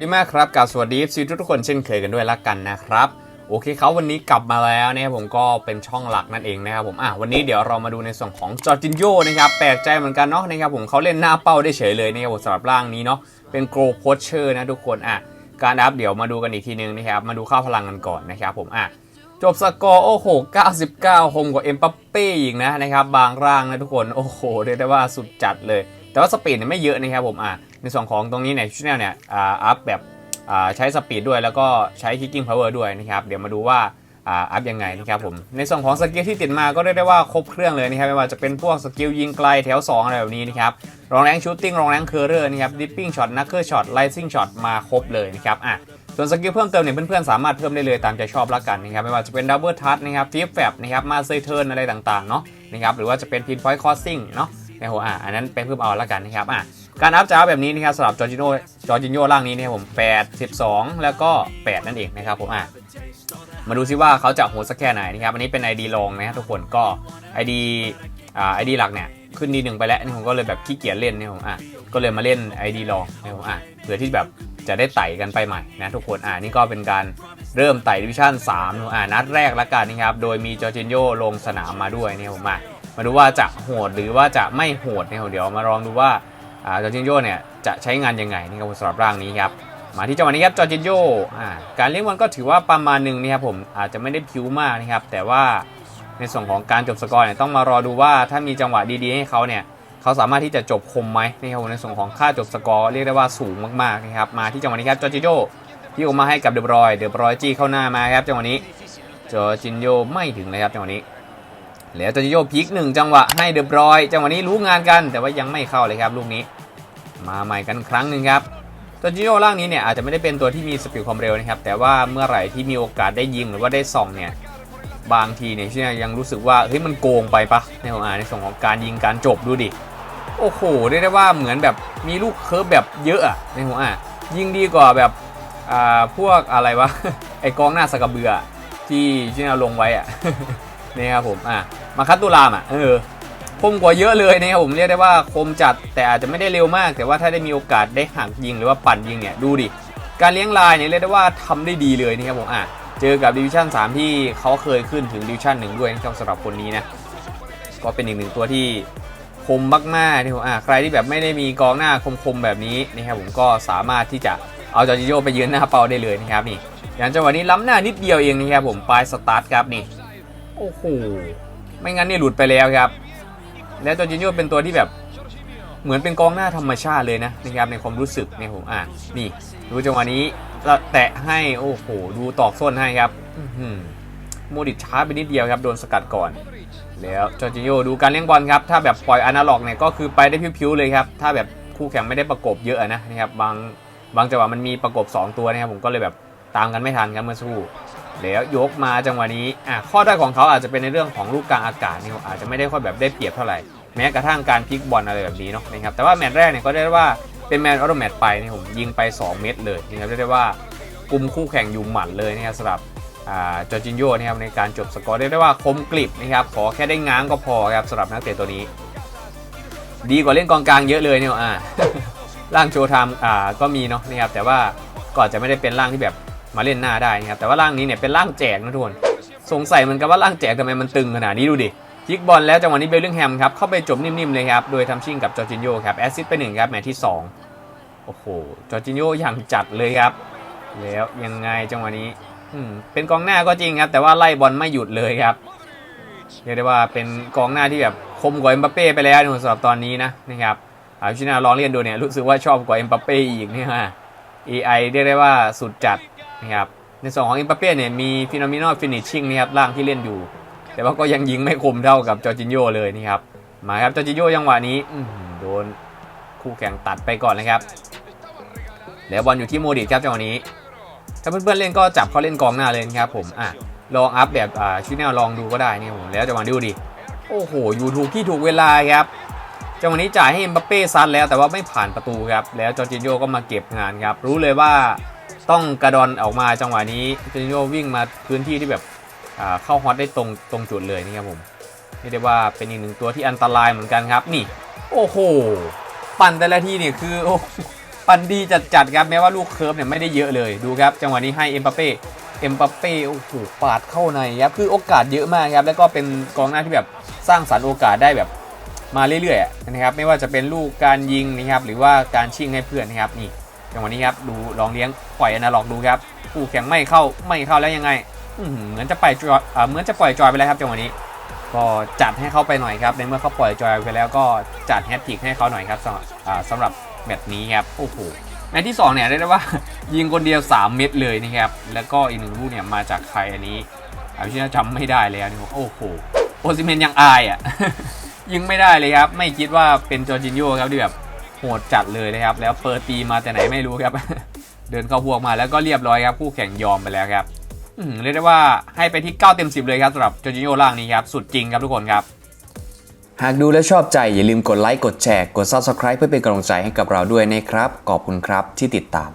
ดีมากครับกับสวัสดีซีทุกคนเช่นเคยกันด้วยละกันนะครับโอเคเขาวันนี้กลับมาแล้วนะครับผมก็เป็นช่องหลักนั่นเองนะครับผมอะวันนี้เดี๋ยวเรามาดูในส่วนของจอร์จินโยนะครับแปลกใจเหมือนกันเนาะนะครับผมเขาเล่นหน้าเป้าได้เฉยเลยนะครับผมสำหรับร่างนี้เนาะเป็นโกลโพชเชอร์นะทุกคนอะการอัพเดี๋ยวมาดูกันอีกทีนึงนะครับมาดูค่าพลังกันก่อนนะครับผมอะจบสกอร์โอ้โห 99 คมกว่าเอ็มปัปเป้อีกนะนะครับบางร่างนะทุกคนโอ้โหเรียกได้ว่าสุดจัดเลย แต่ว่าสปีดเนี่ยไม่เยอะนะครับผมอะในส่วนของตรงนี้เนี่ยชุดแนลเนี่ยอ่าอัพแบบอ่าใช้สปีดด้วยแล้วก็ใช้ kicking power ด้วยนะครับเดี๋ยวมาดูว่าอ่าอัพยังไงนะครับผมในส่วนของสกิลที่ติดมาก็เรียกได้ว่าครบเครื่องเลยนะครับไม่ว่าจะเป็นพวกสกิลยิงไกลแถว 2 อะไรแบบนี้นะครับรองแรงชูตติ้งรองแรงเคอร์เรอร์นะครับดิปปิ้งช็อตนักเกอร์ช็อตไลซิ่งช็อตมาครบเลยนะครับอะส่วนสกิลเพิ่มเติมเนี่ยเพื่อนๆสามารถเพิ่มได้เลยตามใจชอบละกันนะครับไม่ว่าจะเป็นดับเบิลทัชนะครับฟิฟแฟบนะครับมาเซเทิร์นอะไรต่างๆเนาะนะครับหรือว่าจะเป็นพินพอยต์คอสซิ่งเนาะ ในหัวอะอันนั้นไปเพิ่มเอาละกันนะครับอะการอัพจ้าแบบนี้นะครับสำหรับจอร์จิโนจอร์จิโนร่างนี้นะครับผม8 12 แล้วก็ 8 นั่นเองนะครับผมอะมาดูซิว่าเขาจะโหดสักแค่ไหนนะครับอันนี้เป็น ID ลองนะฮะทุกคนก็ ID อ่า ID หลักเนี่ยขึ้นดีหนึ่งไปแล้วนี่ผมก็เลยแบบขี้เกียจเล่นนี่ผมอะก็เลยมาเล่น ID ลองนะผมอะเพื่อที่แบบจะได้ไต่กันไปใหม่นะทุกคนอะนี่ก็เป็นการเริ่มไต่ดิวิชั่น3นะอะนัดแรกละกันนะครับโดยมีจอร์จิโนลงสนามมาด้วยนี่ผมอะ มาดูว่าจะโหดหรือว่าจะไม่โหดเนี่ยเดี๋ยวมาลองดูว่าจอร์จินโยเนี่ยจะใช้งานยังไงนี่ครับสำหรับร่างนี้ครับมาที่จังหวะนี้ครับจอร์จินโย่การเลี้ยงบอลก็ถือว่าประมาณหนึ่งนี่ครับผมอาจจะไม่ได้ผิวมากนะครับแต่ว่าในส่วนของการจบสกอร์เนี่ยต้องมารอดูว่าถ้ามีจังหวะดีๆให้เขาเนี่ยเขาสามารถที่จะจบคมไหมนี่ครับในส่วนของค่าจบสกอร์เรียกได้ว่าสูงมากๆนะครับมาที่จังหวะนี้ครับจอร์จินโยที่ออกมาให้กับเดบรอยเดบรอยจี้เข้าหน้ามาครับจังหวะนี้จอร์จินโยไม่ถึงเลยครับจังหวะนี้ แล้วจอร์จิโยพลิกหนึ่งจังหวะให้เดบรอยจังหวะนี้รู้งานกัน แต่ว่ายังไม่เข้าเลยครับลูกนี้ มาใหม่กันครั้งหนึ่งครับจอร์จิโยร่างนี้เนี่ยอาจจะไม่ได้เป็นตัวที่มีสปีดความเร็วนะครับแต่ว่าเมื่อไหร่ที่มีโอกาสได้ยิงหรือว่าได้ส่องเนี่ยบางทีเนี่ยที่ยังรู้สึกว่าเฮ้ยมันโกงไปปะในของอ่าในส่วนของการยิงการจบดูดิโอ้โหเรียกได้ว่าเหมือนแบบมีลูกเคิร์ฟแบบเยอะในหัวอะยิงดีกว่าแบบอ่าพวกอะไรวะไอกองหน้าสกกระเบือที่ที่เราลงไว้อะ นี่ครับผมอะมาคัตตุรามอะเออคมกว่าเยอะเลยนะครับผมเรียกได้ว่าคมจัดแต่อาจจะไม่ได้เร็วมาก แต่ว่าถ้าได้มีโอกาสได้หักยิงหรือว่าปั่นยิงเนี่ยดูดิการเลี้ยงลายเนี่ยเรียกได้ว่าทำได้ดีเลยนะครับผมอะเจอกับดิวิชั่น3 ที่เขาเคยขึ้นถึงดิวิชั่น1ด้วยนะครับสำหรับคนนี้นะก็เป็นอีกหนึ่งตัวที่คมมากๆนะครับผมอะใครที่แบบไม่ได้มีกองหน้าคมๆแบบนี้นะครับผมก็สามารถที่จะเอาจอร์จิโยไปยืนหน้าเป้าได้เลยนะครับนี่อย่างจังหวะนี้ล้ำหน้านิดเดียวเองนะครับผมปลายสตาร์ทครับนี่ โอ้โห ไม่งั้นนี่หลุดไปแล้วครับ แล้วจอร์จินโยเป็นตัวที่แบบเหมือนเป็นกองหน้าธรรมชาติเลยนะนะครับในความรู้สึกเนี่ยผมอ่านนี่ดูจังหวะนี้แล้วแตะให้โอ้โห ดูตอกส้นให้ครับโมดิชช้าไปนิดเดียวครับโดนสกัดก่อน แล้วจอร์จินโยดูการเลี้ยงบอลครับ ถ้าแบบปล่อยอนาล็อกเนี่ยก็คือไปได้พิ้วๆเลยครับ ถ้าแบบคู่แข่งไม่ได้ประกบเยอะนะนะครับบางบางจังหวะมันมีประกบ 2 ตัวนะครับผมก็เลยแบบตามกันไม่ทันครับเมื่อสักครู่ แล้วยกมาจังหวะนี้อะข้อได้ของเขาอาจจะเป็นในเรื่องของลูกกลางอากาศนี่อาจจะไม่ได้ค่อยแบบได้เปรียบเท่าไหร่แม้กระทั่งการพลิกบอลอะไรแบบนี้เนาะนะครับแต่ว่าแมตช์แรกเนี่ยก็ได้ว่าเป็นแมตช์ออโตแมตช์ไปนี่ผมยิงไป 2 เม็ดเลยนะครับได้ว่ากลุ่มคู่แข่งอยู่หมัดเลยนะครับสำหรับจอร์จินโยนะครับในการจบสกอร์เรียกได้ว่าคมกริบนะครับขอแค่ได้ง้างก็พอครับสำหรับนักเตะตัวนี้ ดีกว่าเล่นกองกลางเยอะเลยเนี่ยอ่าร่างโชว์ไทม์อ่าก็มีเนาะนะครับแต่ว่าก็อาจจะไม่ได้เป็นร่างที่แบบ มาเล่นหน้าได้นะครับแต่ว่าร่างนี้เนี่ยเป็นร่างแจกนะทุกคนสงสัยเหมือนกันว่าร่างแจกทำไมมันตึงขนาดนี้ดูดิพลิกบอลแล้วจังหวะนี้เบลลิงแฮมครับเข้าไปจบนิ่มๆเลยครับโดยทำชิ่งกับจอร์จินโยครับแอสซิสต์ไปหนึ่งครับแมตช์ที่สองโอ้โหจอร์จินโยอย่างจัดเลยครับ แล้วยังไงจังหวะนี้อืเป็นกองหน้าก็จริงครับ แต่ว่าไล่บอลไม่หยุดเลยครับเรียกได้ว่าเป็นกองหน้าที่แบบคมกว่าเอ็มบัปเป้ไปแล้วในสำหรับตอนนี้นะนะครับอาชินาลองเรียนดูเนี่ยรู้สึกว่าชอบกว่าเอ็มบัปเป้อีกเนี่ยฮะ AI เรียกได้ว่าสุดจัด นะครับในส่วนของอ็มบัปเป้เนี่ยมีฟิโนมินอลฟินิชชิ่งนะครับล่างที่เล่นอยู่ แต่ว่าก็ยังยิงไม่คมเท่ากับจอร์จินโยเลยนี่ครับมาครับจอร์จินโยจังหวะนี้โดนคู่แข่งตัดไปก่อนนะครับแล้วบอลอยู่ที่โมดิครับจังหวะนี้ ถ้าเพื่อนๆเล่นก็จับเขาเล่นกองหน้าเลยนะครับผมอะลองอัพแบบอ่าชิแนลลองดูก็ได้นี่ผมแล้วจังหวะดูดิโอ้โหอยู่ถูกที่ถูกเวลาครับจังหวะนี้จ่ายให้เอ็มบัปเป้ซัดแล้วแต่ว่าไม่ผ่านประตูครับแล้วจอร์จินโยก็มาเก็บงานครับรู้เลยว่า ต้องกระดอนออกมาจังหวะนี้จอร์จิโยวิ่งมาพื้นที่ที่แบบเข้าฮอตได้ตรงตรงจุดเลยนี่ครับผมเรียกได้ว่าเป็นอีกหนึ่งตัวที่อันตรายเหมือนกันครับ นี่ โอ้โห ปั่นแต่ละทีเนี่ยคือโอ้ปั่นดีจัดๆครับแม้ว่าลูกเคิร์ฟเนี่ยไม่ได้เยอะเลยดูครับ จังหวะนี้ให้เอ็มบัปเป้เอ็มบัปเป้โอ้โหปาดเข้าในครับคือโอกาสเยอะมากครับแล้วก็เป็นกองหน้าที่แบบสร้างสรรค์โอกาสได้แบบมาเรื่อยๆนะครับไม่ว่าจะเป็นลูกการยิงนะครับหรือว่าการชิงให้เพื่อนนะครับนี่ จังหวะนี้ครับดูลองเลี้ยงปล่อยอนาล็อกดูครับคู่แข่งไม่เข้าไม่เข้าแล้วยังไงเหมือนจะปล่อยจอยเหมือนจะปล่อยจอยไปแล้วครับจังหวะนี้ ก็จัดให้เขาไปหน่อยครับในเมื่อเขาปล่อยจอยไปแล้วก็จัดแฮตทริกให้เขาหน่อยครับสำหรับอ่าสำหรับแมตช์นี้ครับโอ้โหแมตช์ที่2เนี่ยเรียกได้ว่า ยิงคนเดียว 3 เม็ดเลยนะครับแล้วก็อีกหนึ่งลูกเนี่ยมาจากใครอันนี้อาชินะจำไม่ได้เลยอันนี้โอ้โหโอซิเมนยังอายอะยิงไม่ได้เลยครับ ไม่คิดว่าเป็นจอร์จินโญ่ครับที่แบบ หดจัดเลยนะครับ แล้วเปิดตีมาแต่ไหนไม่รู้ครับ เดินเข้าพวกมาแล้วก็เรียบร้อยครับคู่แข่งยอมไปแล้วครับเรียกได้ว่าให้ไปที่ 9 เต็ม 10 เลยครับสำหรับจอจิโอล่างนี้ครับ สุดจริงครับทุกคนครับ หากดูและชอบใจอย่าลืมกดไลค์กดแชร์กด Subscribe เพื่อเป็นกำลังใจให้กับเราด้วยนะครับ ขอบคุณครับที่ติดตาม